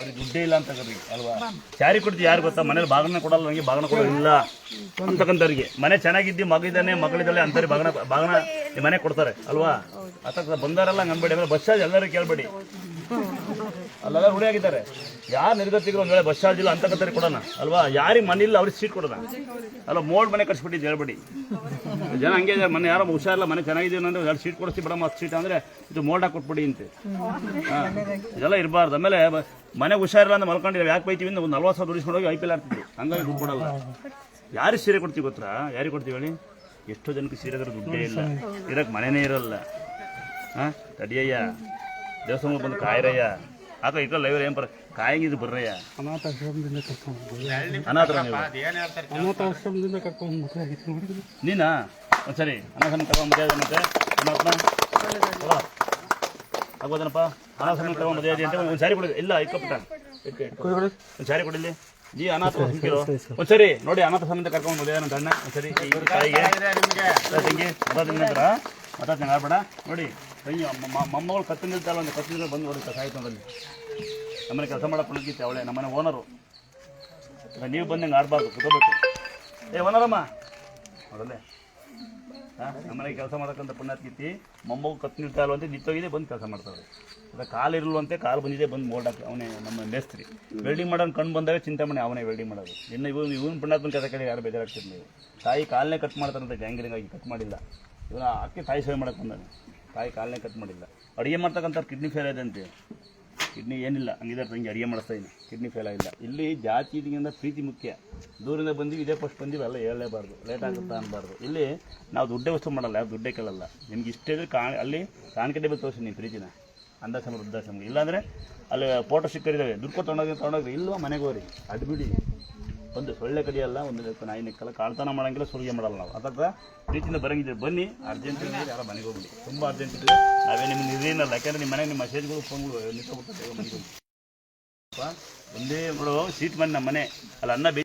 ದುಡ್ಡೇ ಇಲ್ಲ ಅಂತ ಅಲ್ವಾ? ಯಾರಿಗೆ ಕೊಡ್ತೀವಿ ಯಾರು ಗೊತ್ತಾ? ಮನೇಲಿ ಬಾಗನ ಕೊಡಲ್ಲ ನನಗೆ ಬಾಗನ ಕೊಡೋದಿಲ್ಲ ಅಂತಕ್ಕಂಥವ್ರಿಗೆ. ಮನೆ ಚೆನ್ನಾಗಿದ್ದು ಮಗಿದ್ದಾನೆ ಮಗಳಿದ್ದಾಳೆ ಅಂತಾರೆ ಬಾಗನ ಬಾಗನ ಮನೆ ಕೊಡ್ತಾರೆ ಅಲ್ವಾ? ಅಥವಾ ಬಂದಾರಲ್ಲ ಹಂಗ್ ಅನ್ಬೇಡಿ ಆಮೇಲೆ ಬಸ್ ಚಾರ್ಜ್ ಎಲ್ಲರೂ ಕೇಳಬೇಡಿ. ಅಲ್ಲೆಲ್ಲ ರೂಢಿ ಆಗಿದ್ದಾರೆ. ಯಾರು ನಿರ್ಗತಿಗಳು ಒಂದ್ ಬಸ್ ಚಾರ್ಜ್ ಇಲ್ಲ ಅಂತ ಕತ್ತರಿ ಕೊಡೋಣ. ಅಲ್ವಾ? ಯಾರಿಗೆ ಮನೆ ಇಲ್ಲ, ಅವ್ರಿಗೆ ಸೀಟ್ ಕೊಡೋಣ. ಅಲ್ಲ, ಮೋಡ್ ಮನೆ ಕಟ್ಸ್ಬಿಟ್ಟಿದ್ದು ಹೇಳ್ಬೇಡಿ. ಜನ ಹಂಗೆ ಮನೆ ಯಾರು ಹುಷಾರಿಲ್ಲ ಮನೆ ಚೆನ್ನಾಗಿದೆ ಅಂದ್ರೆ ಎರಡು ಸೀಟ್ ಕೊಡಿಸ್ತಿ ಬಿಡಮ್ಮ ಹತ್ತು ಸೀಟ್ ಅಂದ್ರೆ, ಇದು ಮೋಲ್ಡ್ ಕೊಟ್ಬಿಡಿ ಅಂತ. ಇದೆಲ್ಲ ಇರಬಾರ್ದು. ಆಮೇಲೆ ಮನೆ ಹುಷಾರಿಲ್ಲ ಅಂತ ಮಲ್ಕೊಂಡಿದ್ರೆ ಯಾಕೆ ಬೈತೀವಿ? ಒಂದು ನಲ್ವತ್ತು ಸಾವಿರ ದುಡಿಸ್ಕೊಂಡು ಹೋಗಿ ಐ ಪಿ ಎಲ್ ಆಡ್ತಿದ್ವಿ ಹಂಗಾಗಿ ದುಡ್ಡು ಕೊಡಲ್ಲ. ಯಾರಿಗೆ ಸೀರೆ ಕೊಡ್ತೀವಿ ಗೊತ್ತಾ? ಯಾರಿಗೆ ಕೊಡ್ತೀವಿ ಹೇಳಿ? ಎಷ್ಟೋ ಜನಕ್ಕೆ ಸೀರೆ ದುಡ್ಡೇ ಇಲ್ಲ. ಇರಕ್ಕೆ ಮನೆಯೇ ಇರಲ್ಲ. ಹಾಂ ತಡಿಯಯ್ಯ ದೇವಸ್ಥಾನಕ್ಕೆ ಬಂದು ಕಾಯ್ರಯ್ಯ. ಆಕ ಇಟ್ಟ ಲೈವ್ ಏನ್ ಬರ ಕಾಯಂಗಿದ್ದು ಬರ್ರಯ್ಯ. ಅನಾಥಾಶ್ರಮದಿಂದ ಕರ್ಕೊಂಡು ಅನಾಥರ ಅನಾಥಾಶ್ರಮದಿಂದ ಕರ್ಕೊಂಡು ಮದುವೆ ಆಗಿತ್ತು ನೀನಾ? ಒಂದ್ಸರಿ ಅನಾಥನ ತಗೊಂಡ್ ಮದುವೆ ಆದ ಮತ್ತೆ ಪರಮಾತ್ಮ ಆಗ್ಬೋದನಪ್ಪ? ಅನಾಥನ ತಗೊಂಡ್ ಮದುವೆ ಆದಿ ಅಂತ ಒಂದು ಸಾರಿ ಕೊಡಿ. ಇಲ್ಲ ಇಟ್ಕೊ ಒಂದು ಸಾರಿ ಕೊಡಿಲ್ಲಿ. ನೀ ಅನಾಥ ಹಿಂಗಿರೋ ಒಂದ್ಸರಿ ನೋಡಿ ಅನಾಥ ಸಂಬಂಧ ಕರ್ಕೊಂಡು ಮದುವೆ ಅಂತ ಅಣ್ಣ. ಒಂದ್ಸರಿ ಮತ್ತೆ ತಾಯಿಗೆ. ತಂಗಿ ಮತ ನಂತರ. ಮತ ಆಡ್ಬೇಡ ನೋಡಿ. ತಂಗಿ ಮೊಮ್ಮಗಳು ಕತ್ತು ನಿಲ್ತಾಳ ಒಂದು ಕತ್ತು ನಿಲ್ತಾ ಬಂದು ಹೊಡಿತ ಸಾಹಿತ್ಯದಲ್ಲಿ ಬಂದು ನಮ್ಮನೆ ಕೆಲಸ ಮಾಡೋ ಪುಣ್ಯಗೀತೆ ಅವಳೆ, ನಮ್ಮನೆ ಓನರು ನೀವು ಬಂದಂಗೆ ಆಡಬಾರ್ದು, ಕುತ್ಕೋಬೇಕು. ಏ ಓನರಮ್ಮ ನೋಡಲ್ಲೇ. ಹಾಂ ನಮ್ಮನೆ ಕೆಲಸ ಮಾಡೋಕ್ಕಂತ ಪುಣ್ಯಾತ್ಕಿತ್ತಿ ಮೊಮ್ಮಗು ಕತ್ತು ನಿಲ್ತಾ ಅಂತ ನಿಂತೋಗಿದೆ ಬಂದು ಕೆಲಸ ಮಾಡ್ತಾರೆ ಅದ ಕಾಲು ಇರಲ್ವಂತೆ ಕಾಲು ಬಂದಿದೆ ಬಂದು ಮೋಡಕ್ಕೆ ಹಾಕಿ ಅವನೇ ನಮ್ಮ ಮೇಸ್ತ್ರಿ. ವೆಲ್ಡಿಂಗ್ ಮಾಡೋನು ಕಣ್ಣು ಬಂದಾಗ ಮಾಡಿ ಅವನೇ ವೆಲ್ಡಿಂಗ್ ಮಾಡೋದು. ಇನ್ನು ಇವನು ಇವನು ಪುಣ್ಯಾತ್ಮನ ಕೆಲಸ ಕಡೆ ಯಾರು ಬೇಜಾರಾಗ್ತಿರ್ಲಿ ನೀವು. ತಾಯಿ ಕಾಲನೇ ಕಟ್ ಮಾಡ್ತಾರಂತೆ ಗ್ಯಾಂಗ್ರಿಂಗಾಗಿ ಕಟ್ ಮಾಡಿಲ್ಲ. ಇವನು ಅಕ್ಕಿ ತಾಯಿ ಸೇವೆ ಮಾಡೋಕ್ಕೆ ಬಂದಾನೆ. ತಾಯಿ ಕಾಲನೇ ಕಟ್ ಮಾಡಿಲ್ಲ. ಅಡುಗೆ ಮಾಡ್ತಕ್ಕಂಥ ಕಿಡ್ನಿ ಫೇಲ್ ಇದೆ ಅಂತೆ. ಕಿಡ್ನಿ ಏನಿಲ್ಲ. ಹಂಗಿದ್ರೆ ತಂಗಿ ಅಡುಗೆ ಮಾಡಿಸ್ತಾ ಇದ್ದೀನಿ ಕಿಡ್ನಿ ಫೇಲ್ ಆಗಿಲ್ಲ. ಇಲ್ಲಿ ಜಾತಿ ಪ್ರೀತಿ ಮುಖ್ಯ. ದೂರಿಂದ ಬಂದೀವಿ, ಇದೇ ಫಸ್ಟ್ ಬಂದೀವಿ ಎಲ್ಲ ಹೇಳಲೇಬಾರ್ದು. ಲೇಟ್ ಆಗುತ್ತಾ ಅನ್ನಬಾರ್ದು ಇಲ್ಲಿ ನಾವು ದುಡ್ಡೇ ವಸ್ತು ಮಾಡಲ್ಲ, ಯಾರು ದುಡ್ಡೇ ಕೇಳಲ್ಲ. ನಿಮ್ಗೆ ಇಷ್ಟೇ ಕಾಣ್, ಅಲ್ಲಿ ಕಾಣಕಡೆ ಬಂದು ತೋರಿಸಿ ನೀವು ಪ್ರೀತಿನ. ಅಂದಾಸಮ ವೃದ್ಧಾಶ್ರಮ ಇಲ್ಲಾಂದರೆ ಅಲ್ಲಿ ಫೋಟೋ ಸಿಕ್ಕರಿದ್ದಾವೆ. ದುಡ್ಡು ತೊಗೊಂಡೋಗಿ ತೊಗೊಂಡೋಗ್ರಿ ಇಲ್ವಾ ಮನೆಗೆ ಹೋಗ್ರಿ ಅದು ಬಿಡಿ. ಒಂದು ಸೊಳ್ಳೆ ಕಡಿಯಲ್ಲ ಒಂದು ನಾಯಿ ನಿಕ್ಕಲ್ಲ. ಕಾಳ್ತನ ಮಾಡಂಗಿಲ್ಲ ಸುಲಿಗೆ ಮಾಡಲ್ಲ ನಾವು. ಅದಕ್ಕೆ ಪ್ರೀತಿಯಿಂದ ಬರಂಗಿದ್ದೀವಿ ಬನ್ನಿ ಅರ್ಜೆಂಟ್ ಯಾರ ಮನೆಗೆ ಹೋಗ್ಬಿಡಿ. ತುಂಬ ಅರ್ಜೆಂಟ್ ಇದೆ ನಾವೇ ನಿಮ್ಗೆ ಇದೇನಲ್ಲ ಯಾಕಂದ್ರೆ ನಿಮ್ಮ ಮನೆಗೆ ನಿಮ್ಮ ಮೆಸೇಜ್ಗಳು ಫೋನ್ಗಳು ನಿಂತ್ಕೊಬಿಟ್ಟು ಒಂದೇ, ನೋಡು ಸೀಟ್ ಮನೆ ನಮ್ಮ ಮನೆ. ಅಲ್ಲಿ, ಅನ್ನ